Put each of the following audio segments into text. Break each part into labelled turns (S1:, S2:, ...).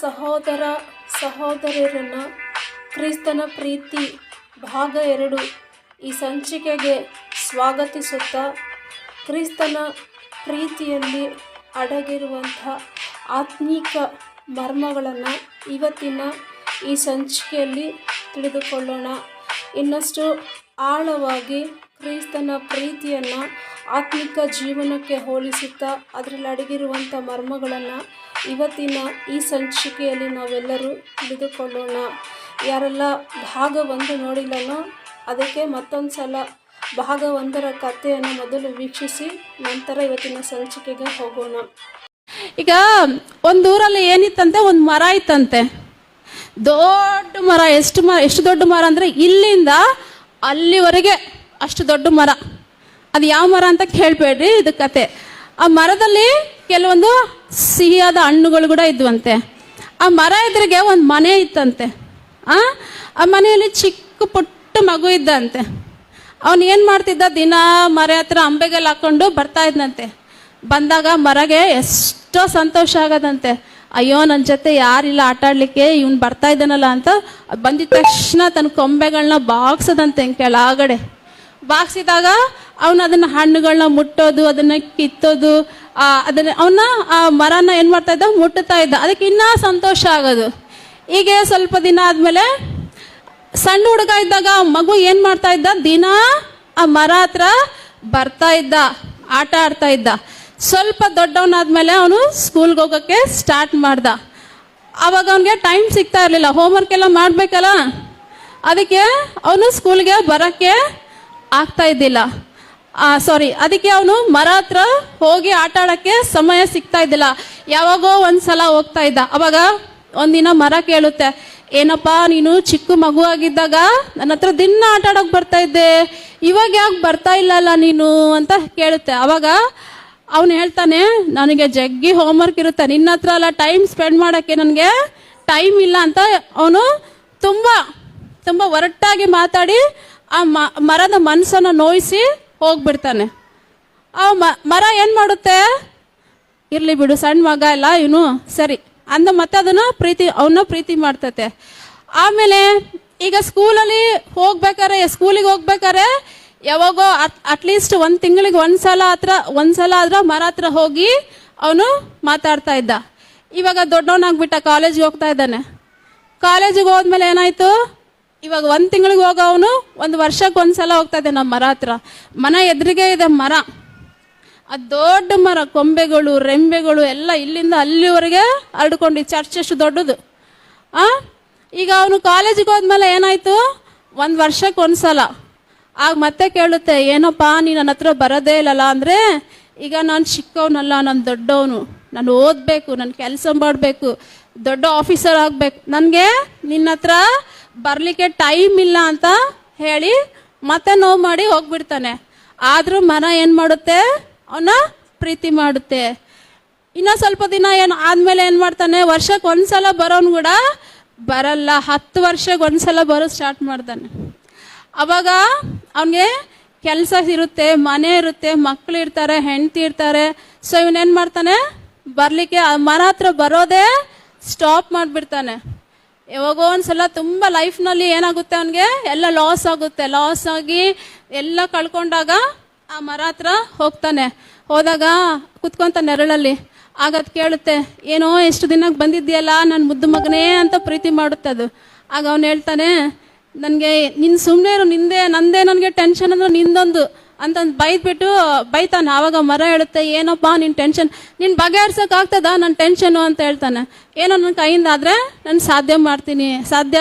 S1: ಸಹೋದರ ಸಹೋದರಿಯರನ್ನ ಕ್ರಿಸ್ತನ ಪ್ರೀತಿ ಭಾಗ ಎರಡು ಈ ಸಂಚಿಕೆಗೆ ಸ್ವಾಗತಿಸುತ್ತಾ ಕ್ರಿಸ್ತನ ಪ್ರೀತಿಯಲ್ಲಿ ಅಡಗಿರುವಂಥ ಆತ್ಮೀಕ ಮರ್ಮಗಳನ್ನು ಇವತ್ತಿನ ಈ ಸಂಚಿಕೆಯಲ್ಲಿ ತಿಳಿದುಕೊಳ್ಳೋಣ. ಇನ್ನಷ್ಟು ಆಳವಾಗಿ ಕ್ರಿಸ್ತನ ಪ್ರೀತಿಯನ್ನು ಆತ್ಮಿಕ ಜೀವನಕ್ಕೆ ಹೋಲಿಸುತ್ತಾ ಅದರಲ್ಲಿ ಅಡಗಿರುವಂಥ ಮರ್ಮಗಳನ್ನು ಇವತ್ತಿನ ಈ ಸಂಚಿಕೆಯಲ್ಲಿ ನಾವೆಲ್ಲರೂ ತಿಳಿದುಕೊಳ್ಳೋಣ. ಯಾರೆಲ್ಲ ಭಾಗ ಒಂದು ನೋಡಿಲ್ಲನೋ ಅದಕ್ಕೆ ಮತ್ತೊಂದು ಸಲ ಭಾಗ ಒಂದರ ಕಥೆಯನ್ನು ಮೊದಲು ವೀಕ್ಷಿಸಿ ನಂತರ ಇವತ್ತಿನ ಸಂಚಿಕೆಗೆ ಹೋಗೋಣ.
S2: ಈಗ ಒಂದು ಊರಲ್ಲಿ ಏನಿತ್ತಂತೆ? ಒಂದು ಮರ ಇತ್ತಂತೆ. ದೊಡ್ಡ ಮರ, ಎಷ್ಟು ಮರ, ಎಷ್ಟು ದೊಡ್ಡ ಮರ ಅಂದರೆ ಇಲ್ಲಿಂದ ಅಲ್ಲಿವರೆಗೆ ಅಷ್ಟು ದೊಡ್ಡ ಮರ. ಅದು ಯಾವ ಮರ ಅಂತ ಕೇಳಬೇಡ್ರಿ, ಇದು ಕತೆ. ಆ ಮರದಲ್ಲಿ ಕೆಲವೊಂದು ಸಿಹಿಯಾದ ಹಣ್ಣುಗಳು ಕೂಡ ಇದ್ವಂತೆ. ಆ ಮರ ಎದುರಿಗೆ ಒಂದು ಮನೆ ಇತ್ತಂತೆ. ಆ? ಆ ಮನೆಯಲ್ಲಿ ಚಿಕ್ಕ ಪುಟ್ಟ ಮಗು ಇದ್ದಂತೆ. ಅವನು ಏನು ಮಾಡ್ತಿದ್ದ? ದಿನ ಮರ ಹತ್ರ ಅಂಬೆಗೆಲ್ಲ ಹಾಕೊಂಡು ಬರ್ತಾ ಇದ್ದಂತೆ ಬಂದಾಗ ಮರಗೆ ಎಷ್ಟೋ ಸಂತೋಷ ಆಗದಂತೆ. ಅಯ್ಯೋ ನನ್ನ ಜೊತೆ ಯಾರಿಲ್ಲ, ಆಟ ಆಡ್ಲಿಕ್ಕೆ ಇವ್ನು ಬರ್ತಾ ಇದ್ದಾನಲ್ಲ ಅಂತ ಬಂದಿದ ತಕ್ಷಣ ತನ್ನ ಕೊಂಬೆಗಳನ್ನ ಬಾಗ್ಸದಂತೆ ಕೆಳಗಡೆ. ಬಾಗ್ಸಿದಾಗ ಅವನು ಅದನ್ನ ಹಣ್ಣುಗಳನ್ನ ಮುಟ್ಟೋದು, ಅದನ್ನ ಕಿತ್ತೋದು ಅದನ್ನ ಅವನ್ನ ಆ ಮರನ ಏನ್ ಮಾಡ್ತಾ ಇದ್ದ? ಮುಟ್ಟುತ್ತಾ ಇದ್ದ. ಅದಕ್ಕೆ ಇನ್ನೂ ಸಂತೋಷ ಆಗೋದು. ಹೀಗೆ ಸ್ವಲ್ಪ ದಿನ ಆದಮೇಲೆ ಸಣ್ಣ ಹುಡುಗ ಇದ್ದಾಗ ಮಗು ಏನ್ ಮಾಡ್ತಾ ಇದ್ದ? ದಿನ ಆ ಮರ ಹತ್ರ ಬರ್ತಾ ಇದ್ದ, ಆಟ ಆಡ್ತಾ ಇದ್ದ. ಸ್ವಲ್ಪ ದೊಡ್ಡವನಾದ್ಮೇಲೆ ಅವನು ಸ್ಕೂಲ್ಗೆ ಹೋಗೋಕ್ಕೆ ಸ್ಟಾರ್ಟ್ ಮಾಡ್ದ. ಅವಾಗ ಅವನಿಗೆ ಟೈಮ್ ಸಿಗ್ತಾ ಇರಲಿಲ್ಲ. ಹೋಮ್ವರ್ಕ್ ಎಲ್ಲ ಮಾಡಬೇಕಲ್ಲ? ಅದಕ್ಕೆ ಅವನು ಸ್ಕೂಲ್ಗೆ ಬರೋಕ್ಕೆ ಆಗ್ತಾ ಇದ್ದಿಲ್ಲ. ಸಾರಿ ಅದಕ್ಕೆ ಅವನು ಮರ ಹತ್ರ ಹೋಗಿ ಆಟ ಆಡೋಕ್ಕೆ ಸಮಯ ಸಿಗ್ತಾ ಇದ್ದಿಲ್ಲ. ಯಾವಾಗೋ ಒಂದ್ಸಲ ಹೋಗ್ತಾ ಇದ್ದ. ಅವಾಗ ಒಂದಿನ ಮರ ಕೇಳುತ್ತೆ. ಏನಪ್ಪ, ನೀನು ಚಿಕ್ಕ ಮಗು ಆಗಿದ್ದಾಗ ನನ್ನ ಹತ್ರ ದಿನ ಆಟ ಆಡೋಕೆ ಬರ್ತಾ ಇದ್ದೆ. ಇವಾಗ ಯಾಕೆ ಬರ್ತಾ ಇಲ್ಲಲ್ಲ ನೀನು? ಅಂತ ಕೇಳುತ್ತೆ. ಅವಾಗ ಅವನು ಹೇಳ್ತಾನೆ, ನನಗೆ ಜಗ್ಗಿ ಹೋಮ್ವರ್ಕ್ ಇರುತ್ತೆ. ನಿನ್ನ ಹತ್ರ ಅಲ್ಲ ಟೈಮ್ ಸ್ಪೆಂಡ್ ಮಾಡೋಕ್ಕೆ ನನಗೆ ಟೈಮ್ ಇಲ್ಲ ಅಂತ ಅವನು ತುಂಬ ತುಂಬ ಒರಟಾಗಿ ಮಾತಾಡಿ ಆ ಮರದ ಮನಸ್ಸನ್ನು ನೋಯಿಸಿ ಹೋಗ್ಬಿಡ್ತಾನೆ. ಆ ಮರ ಏನು ಮಾಡುತ್ತೆ? ಇರ್ಲಿ ಬಿಡು, ಸಣ್ಣ ಮಗ ಇಲ್ಲ ಇವನು, ಸರಿ. ಅಂದ ಮತ್ತೆ ಅದನ್ನ ಪ್ರೀತಿ ಅವನ್ನ ಪ್ರೀತಿ ಮಾಡ್ತತೆ. ಆಮೇಲೆ ಈಗ ಸ್ಕೂಲಲ್ಲಿ ಹೋಗ್ಬೇಕಾರೆ ಸ್ಕೂಲಿಗೆ ಹೋಗ್ಬೇಕಾರೆ ಯಾವಾಗೋ ಅಟ್ಲೀಸ್ಟ್ ಒಂದು ತಿಂಗಳಿಗೆ ಒಂದ್ಸಲ ಹತ್ರ ಒಂದ್ಸಲ ಆದ್ರೆ ಮರ ಹತ್ರ ಹೋಗಿ ಅವನು ಮಾತಾಡ್ತಾ ಇದ್ದ. ಇವಾಗ ದೊಡ್ಡವನಾಗ್ಬಿಟ್ಟ ಕಾಲೇಜ್ಗೆ ಹೋಗ್ತಾ ಇದ್ದಾನೆ. ಕಾಲೇಜಿಗೆ ಹೋದ್ಮೇಲೆ ಏನಾಯ್ತು? ಇವಾಗ ಒಂದು ತಿಂಗಳಿಗೆ ಹೋಗೋ ಅವನು ಒಂದು ವರ್ಷಕ್ಕೆ ಒಂದ್ಸಲ ಹೋಗ್ತಾ ಇದ್ದೆ ನಮ್ಮ ಮರ ಹತ್ರ. ಮನ ಎದುರಿಗೆ ಇದೆ ಮರ. ಅದು ದೊಡ್ಡ ಮರ, ಕೊಂಬೆಗಳು, ರೆಂಬೆಗಳು ಎಲ್ಲ ಇಲ್ಲಿಂದ ಅಲ್ಲಿವರೆಗೆ ಹರಡ್ಕೊಂಡು ಚರ್ಚ್ ಎಷ್ಟು ದೊಡ್ಡದು. ಆ? ಈಗ ಅವನು ಕಾಲೇಜಿಗೆ ಹೋದ್ಮೇಲೆ ಏನಾಯ್ತು? ಒಂದು ವರ್ಷಕ್ಕೆ ಒಂದ್ಸಲ ಆಗ ಮತ್ತೆ ಕೇಳುತ್ತೆ, ಏನಪ್ಪ, ನೀ ನನ್ನ ಹತ್ರ ಬರೋದೇ ಇಲ್ಲಲ್ಲ, ಅಂದರೆ ಈಗ ನಾನು ಚಿಕ್ಕವನಲ್ಲ, ನಾನು ದೊಡ್ಡವನು. ನಾನು ಓದಬೇಕು, ನಾನು ಕೆಲಸ ಮಾಡಬೇಕು, ದೊಡ್ಡ ಆಫೀಸರ್ ಆಗಬೇಕು. ನನಗೆ ನಿನ್ನ ಹತ್ರ ಬರಲಿಕ್ಕೆ ಟೈಮ್ ಇಲ್ಲ ಅಂತ ಹೇಳಿ ಮತ್ತೆ ನೋವು ಮಾಡಿ ಹೋಗ್ಬಿಡ್ತಾನೆ. ಆದರೂ ಮನ ಏನು ಮಾಡುತ್ತೆ? ಅವನ ಪ್ರೀತಿ ಮಾಡುತ್ತೆ. ಇನ್ನ ಸ್ವಲ್ಪ ದಿನ ಏನು ಆದ್ಮೇಲೆ ಏನು ಮಾಡ್ತಾನೆ? ವರ್ಷಕ್ಕೆ ಒಂದ್ಸಲ ಬರೋನು ಕೂಡ ಬರಲ್ಲ. ಹತ್ತು ವರ್ಷಕ್ಕೆ ಒಂದ್ಸಲ ಬರೋ ಸ್ಟಾರ್ಟ್ ಮಾಡ್ತಾನೆ. ಅವಾಗ ಅವನಿಗೆ ಕೆಲಸ ಇರುತ್ತೆ, ಮನೆ ಇರುತ್ತೆ ಮಕ್ಕಳು ಇರ್ತಾರೆ, ಹೆಂಡತಿ ಇರ್ತಾರೆ. ಸೊ ಇವನೇನು ಮಾಡ್ತಾನೆ? ಬರಲಿಕ್ಕೆ ಮನ ಹತ್ರ ಬರೋದೇ ಸ್ಟಾಪ್ ಮಾಡಿಬಿಡ್ತಾನೆ. ಯಾವಾಗೋ ಒಂದ್ಸಲ ತುಂಬ ಲೈಫ್ನಲ್ಲಿ ಏನಾಗುತ್ತೆ ಅವನಿಗೆ? ಎಲ್ಲ ಲಾಸ್ ಆಗುತ್ತೆ. ಲಾಸ್ ಆಗಿ ಎಲ್ಲ ಕಳ್ಕೊಂಡಾಗ ಆ ಮರ ಹತ್ರ ಹೋಗ್ತಾನೆ. ಹೋದಾಗ ಕುತ್ಕೊಂತ ನೆರಳಲ್ಲಿ. ಆಗ ಕೇಳುತ್ತೆ, ಏನೋ ಎಷ್ಟು ದಿನಕ್ಕೆ ಬಂದಿದ್ಯಲ್ಲ ನನ್ನ ಮುದ್ದು ಮಗನೇ ಅಂತ ಪ್ರೀತಿ ಮಾಡುತ್ತೆ ಅದು. ಆಗ ಅವನು ಹೇಳ್ತಾನೆ, ನನಗೆ ನಿನ್ ಸುಮ್ಮನೆ ಇರು, ನಿಂದೆ ನಂದೇ ಟೆನ್ಷನ್ ಅಂದ್ರೆ ನಿಂದೊಂದು ಅಂತ ಬೈದ್ಬಿಟ್ಟು, ಬೈತಾನೆ ಆವಾಗ ಮರ ಹೇಳುತ್ತೆ ಏನಪ್ಪಾ ನಿನ್ ಟೆನ್ಷನ್ ನಿನ್ ಬಗೆಹರ್ಸಕ್ ಆಗ್ತದ ನನ್ನ ಟೆನ್ಷನು ಅಂತ ಹೇಳ್ತಾನೆ. ಏನೋ ನನ್ನ ಕೈಯಿಂದ ಆದ್ರೆ ನಾನು ಸಾಧ್ಯ ಮಾಡ್ತೀನಿ, ಸಾಧ್ಯ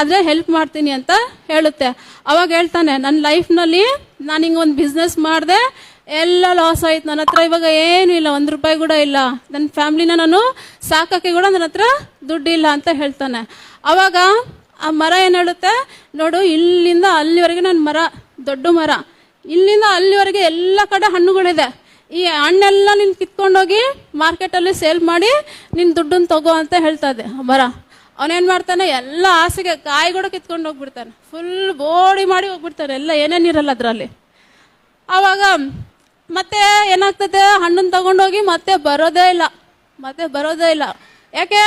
S2: ಆದ್ರೆ ಹೆಲ್ಪ್ ಮಾಡ್ತೀನಿ ಅಂತ ಹೇಳುತ್ತೆ. ಅವಾಗ ಹೇಳ್ತಾನೆ ನನ್ನ ಲೈಫ್ನಲ್ಲಿ ನಾನು ಹಿಂಗೆ ಒಂದು ಬಿಸ್ನೆಸ್ ಮಾಡಿದೆ, ಎಲ್ಲ ಲಾಸ್ ಆಯ್ತು. ನನ್ನ ಹತ್ರ ಇವಾಗ ಏನೂ ಇಲ್ಲ, ಒಂದು ರೂಪಾಯಿ ಕೂಡ ಇಲ್ಲ. ನನ್ನ ಫ್ಯಾಮ್ಲಿನ ನಾನು ಸಾಕಕ್ಕೆ ಕೂಡ ನನ್ನ ಹತ್ರ ದುಡ್ಡಿಲ್ಲ ಅಂತ ಹೇಳ್ತಾನೆ. ಅವಾಗ ಆ ಮರ ಏನು ಹೇಳುತ್ತೆ? ನೋಡು, ಇಲ್ಲಿಂದ ಅಲ್ಲಿವರೆಗೆ ನನ್ನ ಮರ ದೊಡ್ಡ ಮರ. ಇಲ್ಲಿಂದ ಅಲ್ಲಿವರೆಗೆ ಎಲ್ಲ ಕಡೆ ಹಣ್ಣುಗಳಿದೆ. ಈ ಹಣ್ಣೆಲ್ಲ ನೀನು ಕಿತ್ಕೊಂಡೋಗಿ ಮಾರ್ಕೆಟಲ್ಲಿ ಸೇಲ್ ಮಾಡಿ ನಿನ್ನ ದುಡ್ಡನ್ನು ತಗೋ ಅಂತ ಹೇಳ್ತಾ ಇದೆ ಮರ. ಅವನೇನು ಮಾಡ್ತಾನೆ, ಎಲ್ಲ ಹಾಸಿಗೆ ಕಾಯಿ ಕೂಡ ಕಿತ್ಕೊಂಡು ಹೋಗ್ಬಿಡ್ತಾನೆ. ಫುಲ್ ಬೋಡಿ ಮಾಡಿ ಹೋಗ್ಬಿಡ್ತಾನೆ. ಎಲ್ಲ ಏನೇನಿರಲ್ಲ ಅದರಲ್ಲಿ. ಆವಾಗ ಮತ್ತೆ ಏನಾಗ್ತದೆ ಹಣ್ಣನ್ನು ತಗೊಂಡೋಗಿ ಮತ್ತೆ ಬರೋದೇ ಇಲ್ಲ. ಮತ್ತೆ ಬರೋದೇ ಇಲ್ಲ. ಯಾಕೆ?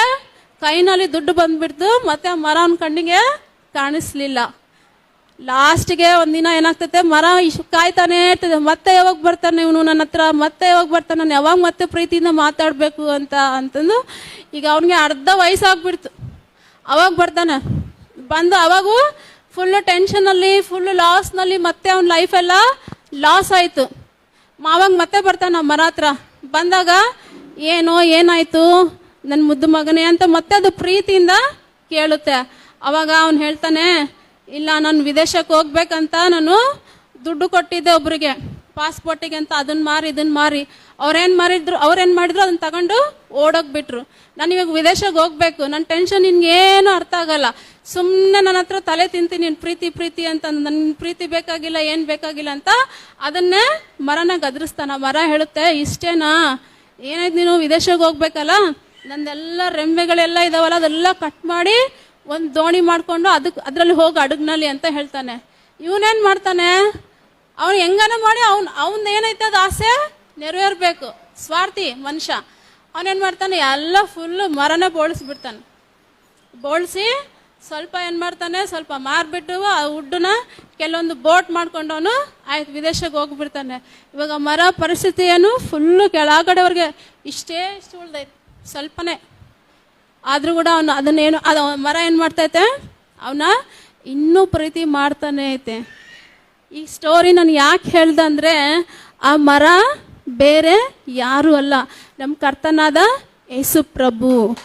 S2: ಕೈನಲ್ಲಿ ದುಡ್ಡು ಬಂದ್ಬಿಡ್ತು, ಮತ್ತೆ ಆ ಮರ ಅವ್ನ ಕಣ್ಣಿಗೆ ಕಾಣಿಸ್ಲಿಲ್ಲ. ಲಾಸ್ಟ್ಗೆ ಒಂದಿನ ಏನಾಗ್ತೈತೆ, ಮರ ಇಶ್ ಕಾಯ್ತಾನೆ ಇರ್ತದೆ. ಮತ್ತೆ ಯಾವಾಗ ಬರ್ತಾನೆ ಇವನು ನನ್ನ ಹತ್ರ? ಮತ್ತೆ ಯಾವಾಗ ಬರ್ತಾನೆ? ನಾನು ಯಾವಾಗ ಮತ್ತೆ ಪ್ರೀತಿಯಿಂದ ಮಾತಾಡಬೇಕು ಅಂತ ಅಂತಂದು ಈಗ ಅವನಿಗೆ ಅರ್ಧ ವಯಸ್ಸಾಗ್ಬಿಡ್ತು. ಅವಾಗ ಬರ್ತಾನೆ. ಬಂದು ಅವಾಗೂ ಫುಲ್ಲು ಟೆನ್ಷನಲ್ಲಿ ಫುಲ್ಲು ಲಾಸ್ನಲ್ಲಿ ಮತ್ತೆ ಅವ್ನ ಲೈಫೆಲ್ಲ ಲಾಸ್ ಆಯಿತು. ಮಾವಾಗ ಮತ್ತೆ ಬರ್ತಾನೆ ಮರ ಹತ್ರ. ಬಂದಾಗ ಏನೋ, ಏನಾಯ್ತು? ನನ್ನ ಮುದ್ದು ಮಗನೇ ಅಂತ ಮತ್ತೆ ಅದು ಪ್ರೀತಿಯಿಂದ ಕೇಳುತ್ತೆ. ಅವಾಗ ಅವನು ಹೇಳ್ತಾನೆ ಇಲ್ಲ, ನಾನು ವಿದೇಶಕ್ಕೆ ಹೋಗ್ಬೇಕಂತ ನಾನು ದುಡ್ಡು ಕೊಟ್ಟಿದ್ದೆ ಒಬ್ರಿಗೆ. ಪಾಸ್ಪೋರ್ಟಿಗೆ ಅಂತ ಅದನ್ನ ಮಾರಿ ಇದನ್ನ ಮಾರಿ. ಅವ್ರೇನು ಮಾರಿದ್ರು ಅವ್ರೇನು ಮಾಡಿದ್ರು ಅದನ್ನ ತಗೊಂಡು ಓಡೋಗ್ಬಿಟ್ರು ನಾನು ಇವಾಗ ವಿದೇಶಕ್ಕೆ ಹೋಗ್ಬೇಕು. ನನ್ನ ಟೆನ್ಷನ್ ನಿನ್ಗೇನು ಅರ್ಥ ಆಗಲ್ಲ. ಸುಮ್ಮನೆ ನನ್ನ ಹತ್ರ ತಲೆ ತಿಂತೀನಿ. ನೀನು ಪ್ರೀತಿ ಪ್ರೀತಿ ಅಂತ ನನ್ನ ಪ್ರೀತಿ ಬೇಕಾಗಿಲ್ಲ, ಏನು ಬೇಕಾಗಿಲ್ಲ ಅಂತ ಅದನ್ನೇ ಮರನ ಗದರಿಸ್ತಾನ. ಮರ ಹೇಳುತ್ತೆ, ಇಷ್ಟೇನಾ? ಏನಾಯ್ತು ನೀನು ವಿದೇಶಕ್ಕೆ ಹೋಗ್ಬೇಕಲ್ಲ? ನಂದೆಲ್ಲ ರೆಂಬೆಗಳೆಲ್ಲ ಇದಾವಲ್ಲ, ಅದೆಲ್ಲ ಕಟ್ ಮಾಡಿ ಒಂದು ದೋಣಿ ಮಾಡಿಕೊಂಡು ಅದಕ್ಕೆ ಅದರಲ್ಲಿ ಹೋಗಿ ಅಡುಗ್ನಲ್ಲಿ ಅಂತ ಹೇಳ್ತಾನೆ. ಇವನೇನು ಮಾಡ್ತಾನೆ? ಅವನು ಹೆಂಗನ ಮಾಡಿ ಅವ್ನು ಅವ್ನ ಏನೈತೆ ಅದು ಆಸೆ? ನೆರವೇರ್ಬೇಕು. ಸ್ವಾರ್ಥಿ, ಮನುಷ್ಯ. ಅವನೇನು ಮಾಡ್ತಾನೆ? ಎಲ್ಲ ಫುಲ್ಲು ಮರನ ಬೋಳಿಸ್ಬಿಡ್ತಾನೆ. ಬೋಳಿಸಿ ಸ್ವಲ್ಪ ಏನು ಮಾಡ್ತಾನೆ? ಸ್ವಲ್ಪ ಮಾರ್ಬಿಟ್ಟು ಆ ಉಡ್ಡನ್ನ ಕೆಲವೊಂದು ಬೋಟ್ ಮಾಡ್ಕೊಂಡವನು ಆಯ್ತು, ವಿದೇಶಕ್ಕೆ ಹೋಗ್ಬಿಡ್ತಾನೆ. ಇವಾಗ ಮರ ಪರಿಸ್ಥಿತಿ ಏನು ಫುಲ್ಲು ಕೆಳಗಡೆವರೆಗೆ ಇಷ್ಟೇ ಇಷ್ಟು ಉಳ್ದೈತೆ. ಸ್ವಲ್ಪನೇ. ಆದರೂ ಕೂಡ ಅವನು ಅದನ್ನೇನು ಅದು ಮರ ಏನು ಮಾಡ್ತೈತೆ? ಅವನ ಇನ್ನೂ ಪ್ರೀತಿ ಮಾಡ್ತಾನೆ ಐತೆ. ಈ ಸ್ಟೋರಿ ನಾನು ಯಾಕೆ ಹೇಳ್ದೆ ಅಂದರೆ, ಆ ಮರ ಬೇರೆ ಯಾರೂ ಅಲ್ಲ. ನಮ್ಮ ಕರ್ತನಾದ ಯೇಸು ಪ್ರಭು.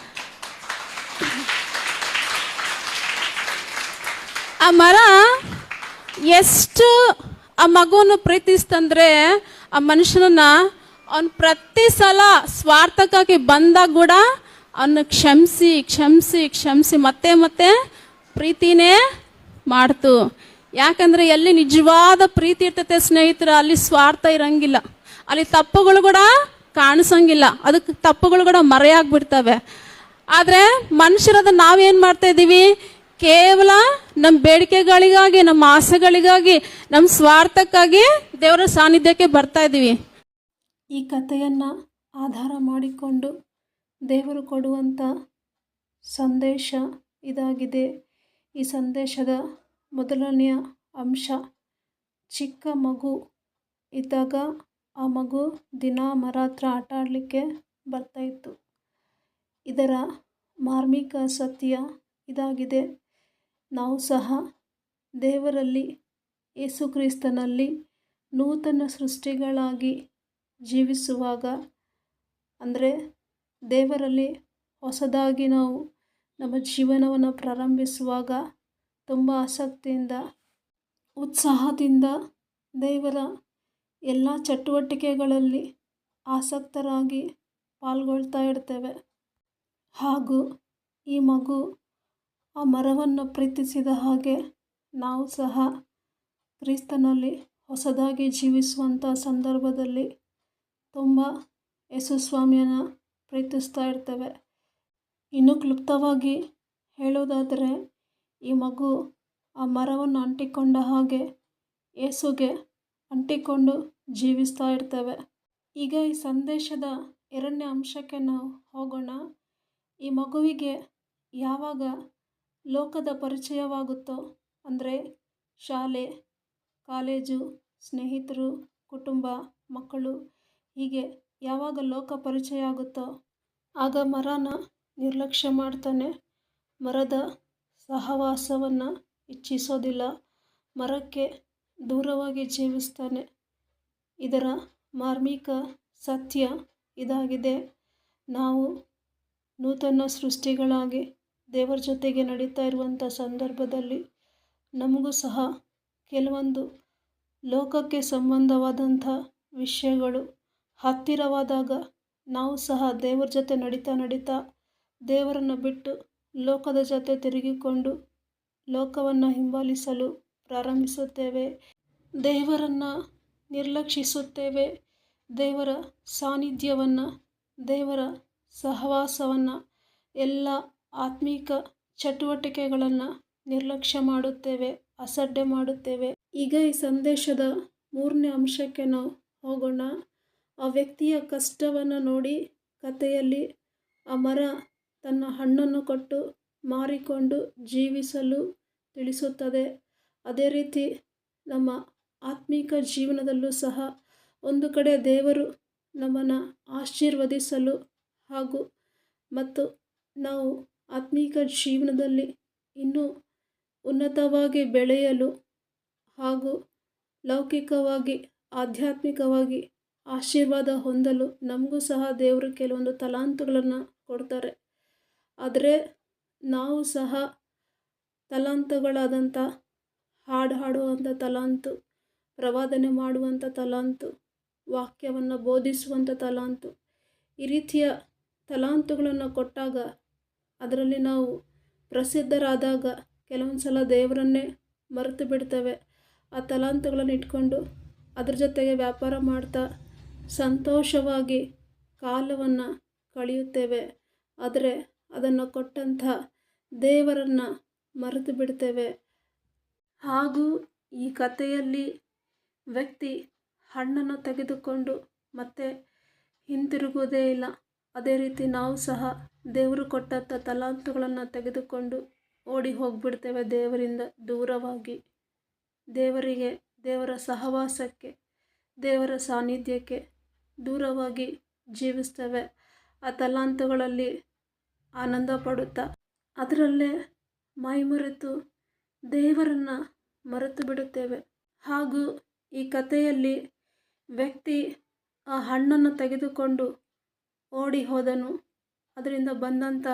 S2: ಆ ಮರ ಎಷ್ಟು ಆ ಮಗುವನ್ನು ಪ್ರೀತಿಸ್ತಂದ್ರೆ, ಆ ಮನುಷ್ಯನನ್ನ ಅವನು ಪ್ರತಿ ಸಲ ಸ್ವಾರ್ಥಕ್ಕಾಗಿ ಬಂದಾಗ ಕೂಡ ಅವನ್ನ ಕ್ಷಮಿಸಿ ಕ್ಷಮಿಸಿ ಕ್ಷಮಿಸಿ ಮತ್ತೆ ಮತ್ತೆ ಪ್ರೀತಿನೇ ಮಾಡ್ತು. ಯಾಕಂದ್ರೆ ಎಲ್ಲಿ ನಿಜವಾದ ಪ್ರೀತಿ ಇರ್ತೈತೆ ಸ್ನೇಹಿತರ, ಅಲ್ಲಿ ಸ್ವಾರ್ಥ ಇರಂಗಿಲ್ಲ. ಅಲ್ಲಿ ತಪ್ಪುಗಳು ಕೂಡ ಕಾಣಿಸಂಗಿಲ್ಲ. ಅದಕ್ಕೆ ತಪ್ಪುಗಳು ಕೂಡ ಮರೆಯಾಗ್ಬಿಡ್ತವೆ. ಆದರೆ ಮನುಷ್ಯರದ ನಾವೇನು ಮಾಡ್ತಾ ಇದ್ದೀವಿ? ಕೇವಲ ನಮ್ಮ ಬೇಡಿಕೆಗಳಿಗಾಗಿ, ನಮ್ಮ ಆಸೆಗಳಿಗಾಗಿ, ನಮ್ಮ ಸ್ವಾರ್ಥಕ್ಕಾಗಿ ದೇವರ ಸಾನ್ನಿಧ್ಯಕ್ಕೆ ಬರ್ತಾ ಇದ್ದೀವಿ.
S1: ಈ ಕಥೆಯನ್ನು ಆಧಾರ ಮಾಡಿಕೊಂಡು ದೇವರು ಕೊಡುವಂಥ ಸಂದೇಶ ಇದಾಗಿದೆ. ಈ ಸಂದೇಶದ ಮೊದಲನೆಯ ಅಂಶ, ಚಿಕ್ಕ ಮಗು ಇದ್ದಾಗ ಆ ಮಗು ದಿನ ಮರ ಹತ್ರ ಆಟ ಆಡಲಿಕ್ಕೆ ಬರ್ತಾಯಿತ್ತು ಇದರ ಮಾರ್ಮಿಕ ಸತ್ಯ ಇದಾಗಿದೆ. ನಾವು ಸಹ ದೇವರಲ್ಲಿ ಯೇಸುಕ್ರಿಸ್ತನಲ್ಲಿ ನೂತನ ಸೃಷ್ಟಿಗಳಾಗಿ ಜೀವಿಸುವಾಗ, ಅಂದರೆ ದೇವರಲ್ಲಿ ಹೊಸದಾಗಿ ನಾವು ನಮ್ಮ ಜೀವನವನ್ನು ಪ್ರಾರಂಭಿಸುವಾಗ ತುಂಬ ಆಸಕ್ತಿಯಿಂದ, ಉತ್ಸಾಹದಿಂದ ದೇವರ ಎಲ್ಲ ಚಟುವಟಿಕೆಗಳಲ್ಲಿ ಆಸಕ್ತರಾಗಿ ಪಾಲ್ಗೊಳ್ತಾ ಇರ್ತೇವೆ. ಹಾಗೂ ಈ ಮಗು ಆ ಮರವನ್ನು ಪ್ರೀತಿಸಿದ ಹಾಗೆ ನಾವು ಸಹ ಕ್ರಿಸ್ತನಲ್ಲಿ ಹೊಸದಾಗಿ ಜೀವಿಸುವಂಥ ಸಂದರ್ಭದಲ್ಲಿ ತುಂಬ ಯೇಸುಸ್ವಾಮಿಯನ್ನು ಪ್ರೀತಿಸ್ತಾ ಇರ್ತೇವೆ. ಇನ್ನು ಕ್ಲುಪ್ತವಾಗಿ ಹೇಳೋದಾದರೆ, ಈ ಮಗು ಆ ಮರವನ್ನು ಅಂಟಿಕೊಂಡ ಹಾಗೆ ಏಸುಗೆ ಅಂಟಿಕೊಂಡು ಜೀವಿಸ್ತಾ ಇರ್ತೇವೆ. ಈಗ ಈ ಸಂದೇಶದ ಎರಡನೇ ಅಂಶಕ್ಕೆ ನಾವು ಹೋಗೋಣ. ಈ ಮಗುವಿಗೆ ಯಾವಾಗ ಲೋಕದ ಪರಿಚಯವಾಗುತ್ತೋ, ಅಂದರೆ ಶಾಲೆ, ಕಾಲೇಜು, ಸ್ನೇಹಿತರು, ಕುಟುಂಬ, ಮಕ್ಕಳು ಹೀಗೆ ಯಾವಾಗ ಲೋಕ ಪರಿಚಯ ಆಗುತ್ತೋ, ಆಗ ಮರನ ನಿರ್ಲಕ್ಷ್ಯ ಮಾಡ್ತಾನೆ. ಮರದ ಸಹವಾಸವನ್ನು ಇಚ್ಛಿಸೋದಿಲ್ಲ ಮರಕ್ಕೆ ದೂರವಾಗಿ ಜೀವಿಸ್ತಾನೆ. ಇದರ ಮಾರ್ಮಿಕ ಸತ್ಯ ಇದಾಗಿದೆ. ನಾವು ನೂತನ ಸೃಷ್ಟಿಗಳಾಗಿ ದೇವರ ಜೊತೆಗೆ ನಡೀತಾ ಇರುವಂಥ ಸಂದರ್ಭದಲ್ಲಿ ನಮಗೂ ಸಹ ಕೆಲವೊಂದು ಲೋಕಕ್ಕೆ ಸಂಬಂಧವಾದಂಥ ವಿಷಯಗಳು ಹತ್ತಿರವಾದಾಗ ನಾವು ಸಹ ದೇವರ ಜೊತೆ ನಡೀತಾ ನಡೀತಾ ದೇವರನ್ನು ಬಿಟ್ಟು ಲೋಕದ ಜೊತೆ ತಿರುಗಿಕೊಂಡು ಲೋಕವನ್ನು ಹಿಂಬಾಲಿಸಲು ಪ್ರಾರಂಭಿಸುತ್ತೇವೆ. ದೇವರನ್ನು ನಿರ್ಲಕ್ಷಿಸುತ್ತೇವೆ. ದೇವರ ಸಾನ್ನಿಧ್ಯವನ್ನು, ದೇವರ ಸಹವಾಸವನ್ನು, ಎಲ್ಲ ಆತ್ಮೀಕ ಚಟುವಟಿಕೆಗಳನ್ನು ನಿರ್ಲಕ್ಷ್ಯ ಮಾಡುತ್ತೇವೆ, ಅಸಡ್ಡೆ ಮಾಡುತ್ತೇವೆ. ಈಗ ಈ ಸಂದೇಶದ ಮೂರನೇ ಅಂಶಕ್ಕೆ ನಾವು ಹೋಗೋಣ. ಆ ವ್ಯಕ್ತಿಯ ಕಷ್ಟವನ್ನು ನೋಡಿ ಕಥೆಯಲ್ಲಿ ಆ ಮರ ತನ್ನ ಹಣ್ಣನ್ನು ಕೊಟ್ಟು ಮಾರಿಕೊಂಡು ಜೀವಿಸಲು ತಿಳಿಸುತ್ತದೆ. ಅದೇ ರೀತಿ ನಮ್ಮ ಆತ್ಮಿಕ ಜೀವನದಲ್ಲೂ ಸಹ ಒಂದು ಕಡೆ ದೇವರು ನಮ್ಮನ್ನು ಆಶೀರ್ವದಿಸಲು ಹಾಗೂ ಮತ್ತು ನಾವು ಆತ್ಮಿಕ ಜೀವನದಲ್ಲಿ ಇನ್ನೂ ಉನ್ನತವಾಗಿ ಬೆಳೆಯಲು ಹಾಗೂ ಲೌಕಿಕವಾಗಿ, ಆಧ್ಯಾತ್ಮಿಕವಾಗಿ ಆಶೀರ್ವಾದ ಹೊಂದಲು ನಮಗೂ ಸಹ ದೇವರು ಕೆಲವೊಂದು ತಲಾಂತುಗಳನ್ನು ಕೊಡ್ತಾರೆ. ಆದರೆ ನಾವು ಸಹ ತಲಾಂತುಗಳಾದಂಥ, ಹಾಡು ಹಾಡುವಂಥ ತಲಾಂತು, ಪ್ರವಾದನೆ ಮಾಡುವಂಥ ತಲಾಂತು, ವಾಕ್ಯವನ್ನು ಬೋಧಿಸುವಂಥ ತಲಾಂತು, ಈ ರೀತಿಯ ತಲಾಂತುಗಳನ್ನು ಕೊಟ್ಟಾಗ ಅದರಲ್ಲಿ ನಾವು ಪ್ರಸಿದ್ಧರಾದಾಗ ಕೆಲವೊಂದು ಸಲ ದೇವರನ್ನೇ ಮರೆತು ಬಿಡ್ತೇವೆ. ಆ ತಲಾಂತುಗಳನ್ನು ಇಟ್ಕೊಂಡು ಅದ್ರ ಜೊತೆಗೆ ವ್ಯಾಪಾರ ಮಾಡ್ತಾ ಸಂತೋಷವಾಗಿ ಕಾಲವನ್ನು ಕಳೆಯುತ್ತೇವೆ. ಆದರೆ ಅದನ್ನು ಕೊಟ್ಟಂಥ ದೇವರನ್ನು ಮರೆತು ಬಿಡ್ತೇವೆ. ಹಾಗೂ ಈ ಕಥೆಯಲ್ಲಿ ವ್ಯಕ್ತಿ ಹಣ್ಣನ್ನು ತೆಗೆದುಕೊಂಡು ಮತ್ತೆ ಹಿಂತಿರುಗುವುದೇ ಇಲ್ಲ. ಅದೇ ರೀತಿ ನಾವು ಸಹ ದೇವರು ಕೊಟ್ಟಂಥ ತಲಾಂತುಗಳನ್ನು ತೆಗೆದುಕೊಂಡು ಓಡಿ ಹೋಗಿಬಿಡ್ತೇವೆ ದೇವರಿಂದ ದೂರವಾಗಿ. ದೇವರಿಗೆ, ದೇವರ ಸಹವಾಸಕ್ಕೆ, ದೇವರ ಸಾನ್ನಿಧ್ಯಕ್ಕೆ ದೂರವಾಗಿ ಜೀವಿಸ್ತೇವೆ. ಆ ತಲಾಂತುಗಳಲ್ಲಿ ಆನಂದ ಪಡುತ್ತಾ ಅದರಲ್ಲೇ ಮೈಮರೆತು ದೇವರನ್ನು ಮರೆತು ಬಿಡುತ್ತೇವೆ. ಹಾಗೂ ಈ ಕಥೆಯಲ್ಲಿ ವ್ಯಕ್ತಿ ಆ ಹಣ್ಣನ್ನು ತೆಗೆದುಕೊಂಡು ಓಡಿ ಹೋದನು. ಅದರಿಂದ ಬಂದಂಥ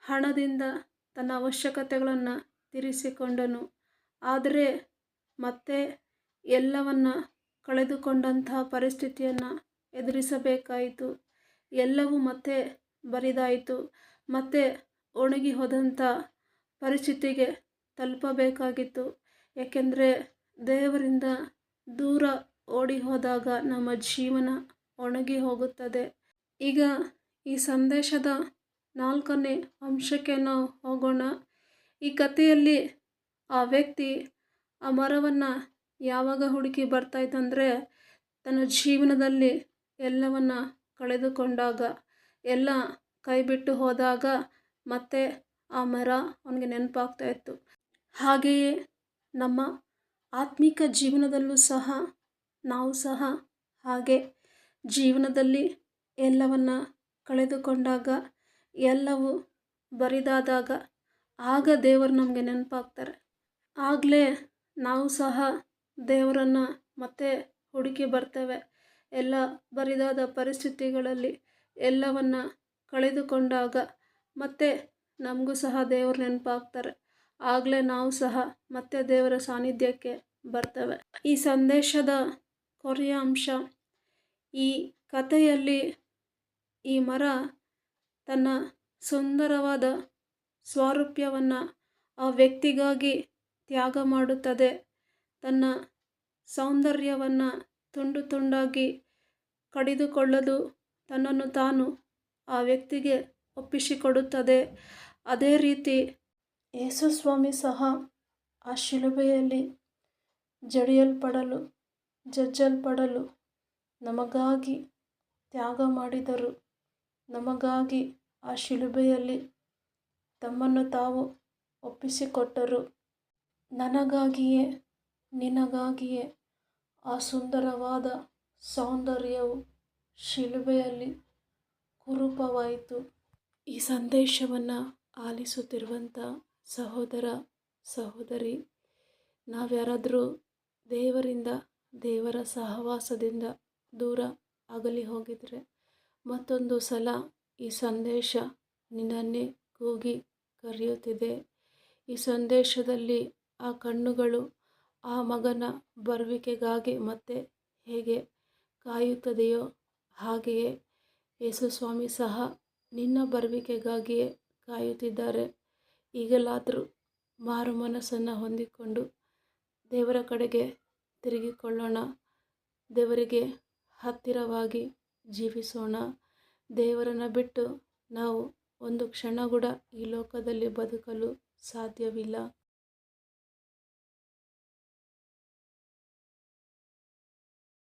S1: ಹಣದಿಂದ ತನ್ನ ಅವಶ್ಯಕತೆಗಳನ್ನು ತೀರಿಸಿಕೊಂಡನು. ಆದರೆ ಮತ್ತೆ ಎಲ್ಲವನ್ನ ಕಳೆದುಕೊಂಡಂತಹ ಪರಿಸ್ಥಿತಿಯನ್ನು ಎದುರಿಸಬೇಕಾಯಿತು. ಎಲ್ಲವೂ ಮತ್ತೆ ಬರಿದಾಯಿತು. ಮತ್ತೆ ಒಣಗಿ ಹೋದಂಥ ಪರಿಸ್ಥಿತಿಗೆ ತಲುಪಬೇಕಾಗಿತ್ತು. ಏಕೆಂದರೆ ದೇವರಿಂದ ದೂರ ಓಡಿ ಹೋದಾಗ ನಮ್ಮ ಜೀವನ ಒಣಗಿ ಹೋಗುತ್ತದೆ. ಈಗ ಈ ಸಂದೇಶದ ನಾಲ್ಕನೇ ಅಂಶಕ್ಕೆ ನಾವು ಹೋಗೋಣ. ಈ ಕಥೆಯಲ್ಲಿ ಆ ವ್ಯಕ್ತಿ ಆ ಮರವನ್ನು ಯಾವಾಗ ಹುಡುಕಿ ಬರ್ತಾಯಿತ್ತಂದರೆ ತನ್ನ ಜೀವನದಲ್ಲಿ ಎಲ್ಲವನ್ನು ಕಳೆದುಕೊಂಡಾಗ, ಎಲ್ಲ ಕೈಬಿಟ್ಟು ಹೋದಾಗ ಮತ್ತೆ ಆ ಮರ ಅವನಿಗೆ ನೆನಪಾಗ್ತಾ ಇತ್ತು. ಹಾಗೆಯೇ ನಮ್ಮ ಆತ್ಮಿಕ ಜೀವನದಲ್ಲೂ ಸಹ, ನಾವು ಸಹ ಹಾಗೆ ಜೀವನದಲ್ಲಿ ಎಲ್ಲವನ್ನು ಕಳೆದುಕೊಂಡಾಗ, ಎಲ್ಲವೂ ಬರಿದಾದಾಗ ಆಗ ದೇವರು ನಮಗೆ ನೆನಪಾಗ್ತಾರೆ. ಆಗಲೇ ನಾವು ಸಹ ದೇವರನ್ನು ಮತ್ತೆ ಹುಡುಕಿ ಬರ್ತೇವೆ. ಎಲ್ಲ ಬರಿದಾದ ಪರಿಸ್ಥಿತಿಗಳಲ್ಲಿ ಎಲ್ಲವನ್ನು ಕಳೆದುಕೊಂಡಾಗ ಮತ್ತೆ ನಮಗೂ ಸಹ ದೇವರು ನೆನಪಾಗ್ತಾರೆ. ಆಗಲೇ ನಾವು ಸಹ ಮತ್ತೆ ದೇವರ ಸಾನ್ನಿಧ್ಯಕ್ಕೆ ಬರ್ತವೆ. ಈ ಸಂದೇಶದ ಕೊನೆಯ ಅಂಶ, ಈ ಕಥೆಯಲ್ಲಿ ಈ ಮರ ತನ್ನ ಸುಂದರವಾದ ಸ್ವಾರೂಪ್ಯವನ್ನು ಆ ವ್ಯಕ್ತಿಗಾಗಿ ತ್ಯಾಗ ಮಾಡುತ್ತದೆ. ತನ್ನ ಸೌಂದರ್ಯವನ್ನು ತುಂಡು ತುಂಡಾಗಿ ಕಡಿದುಕೊಳ್ಳಲು ತನ್ನನ್ನು ತಾನು ಆ ವ್ಯಕ್ತಿಗೆ ಒಪ್ಪಿಸಿಕೊಡುತ್ತದೆ. ಅದೇ ರೀತಿ ಯೇಸುಸ್ವಾಮಿ ಸಹ ಆ ಶಿಲುಬೆಯಲ್ಲಿ ಜಡಿಯಲ್ಪಡಲು, ಜಜ್ಜಲ್ಪಡಲು ನಮಗಾಗಿ ತ್ಯಾಗ ಮಾಡಿದರು. ನಮಗಾಗಿ ಆ ಶಿಲುಬೆಯಲ್ಲಿ ತಮ್ಮನ್ನು ತಾವು ಒಪ್ಪಿಸಿಕೊಟ್ಟರು. ನನಗಾಗಿಯೇ, ನಿನಗಾಗಿಯೇ ಆ ಸುಂದರವಾದ ಸೌಂದರ್ಯವು ಶಿಲುಬೆಯಲ್ಲಿ ಕುರೂಪವಾಯಿತು. ಈ ಸಂದೇಶವನ್ನು ಆಲಿಸುತ್ತಿರುವಂಥ ಸಹೋದರ, ಸಹೋದರಿ, ನಾವ್ಯಾರಾದರೂ ದೇವರಿಂದ, ದೇವರ ಸಹವಾಸದಿಂದ ದೂರ ಆಗಲಿ ಹೋಗಿದರೆ ಮತ್ತೊಂದು ಸಲ ಈ ಸಂದೇಶ ನಿನ್ನನ್ನೇ ಕೂಗಿ ಕರೆಯುತ್ತಿದೆ. ಈ ಸಂದೇಶದಲ್ಲಿ ಆ ಕಣ್ಣುಗಳು ಆ ಮಗನ ಬರುವಿಕೆಗಾಗಿ ಮತ್ತೆ ಹೇಗೆ ಕಾಯುತ್ತದೆಯೋ ಹಾಗೆಯೇ ಯೇಸುಸ್ವಾಮಿ ಸಹ ನಿನ್ನ ಬರುವಿಕೆಗಾಗಿಯೇ ಕಾಯುತ್ತಿದ್ದಾರೆ. ಈಗಲಾದರೂ ಮಾರು ಮನಸ್ಸನ್ನು ಹೊಂದಿಕೊಂಡು ದೇವರ ಕಡೆಗೆ ತಿರುಗಿಕೊಳ್ಳೋಣ. ದೇವರಿಗೆ ಹತ್ತಿರವಾಗಿ ಜೀವಿಸೋಣ. ದೇವರನ್ನು ಬಿಟ್ಟು ನಾವು ಒಂದು ಕ್ಷಣ ಕೂಡ ಈ ಲೋಕದಲ್ಲಿ ಬದುಕಲು ಸಾಧ್ಯವಿಲ್ಲ.